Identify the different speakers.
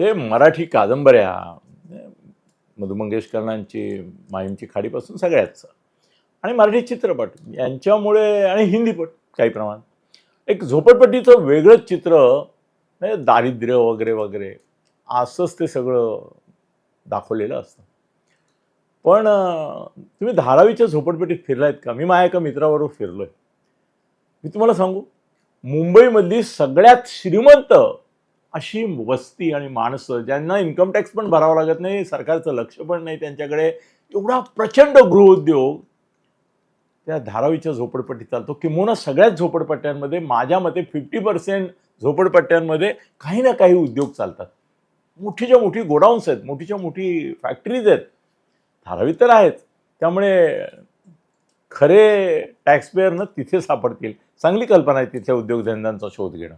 Speaker 1: ते मराठी कादंबऱ्या मधु मंगेशकरांची माईंची खाडीपासून सगळ्याच. आणि मराठी चित्रपट यांच्यामुळे आणि हिंदीपट काही प्रमाणात. एक झोपडपट्टीचं वेगळंच चित्र म्हणजे दारिद्र्य वगैरे वगैरे असंच ते सगळं दाखवलेलं असतं. पण तुम्ही धारावीच्या झोपडपट्टीत फिरलायत का? मी माझ्या एका मित्राबरोबर फिरलोय. मी तुम्हाला सांगू मुंबईमधली सगळ्यात श्रीमंत अशी वस्ती आणि माणसं ज्यांना इन्कम टॅक्स पण भरावा लागत नाही सरकारचं लक्ष पण नाही त्यांच्याकडे एवढा प्रचंड गृहउद्योग त्या धारावीच्या झोपडपट्टी चालतो किंवा सगळ्याच झोपडपट्ट्यांमध्ये माझ्या मते फिफ्टी पर्सेंट झोपडपट्ट्यांमध्ये काही ना काही उद्योग चालतात. मोठीच्या मोठी गोडाऊन्स आहेत मोठीच्या मोठी फॅक्टरीज आहेत. धारावी तर आहेत त्यामुळे खरे टॅक्सपेअरनं तिथे सापडतील. चांगली कल्पना आहे तिथे उद्योगधंद्यांचा शोध घेणं.